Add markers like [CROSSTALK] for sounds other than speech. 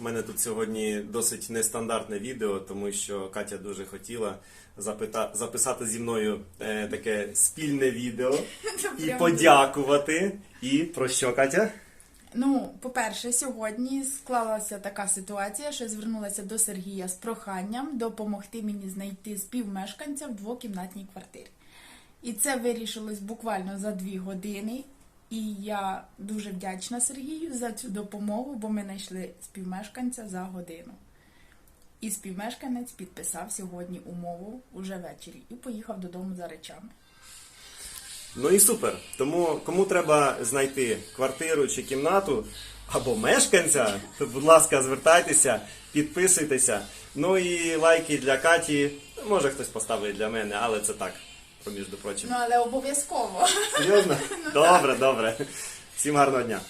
У мене тут сьогодні досить нестандартне відео, тому що Катя дуже хотіла запита... записати зі мною е, таке спільне відео [LAUGHS] і подякувати. І про що, Катя? Ну, по-перше, сьогодні склалася така ситуація, що я звернулася до Сергія з проханням допомогти мені знайти співмешканця в двокімнатній квартирі. І це вирішилось буквально за дві години. І я дуже вдячна Сергію за цю допомогу, бо ми знайшли співмешканця за годину. І співмешканець підписав сьогодні умову уже ввечері і поїхав додому за речами. Ну і супер. Тому кому треба знайти квартиру чи кімнату або мешканця, то, будь ласка, звертайтеся, підписуйтеся. Ну і лайки для Каті. Може хтось поставить для мене, але це так, поміж прочим. Ну але обов'язково. Серйозно? Добре, добре. Всім гарного дня.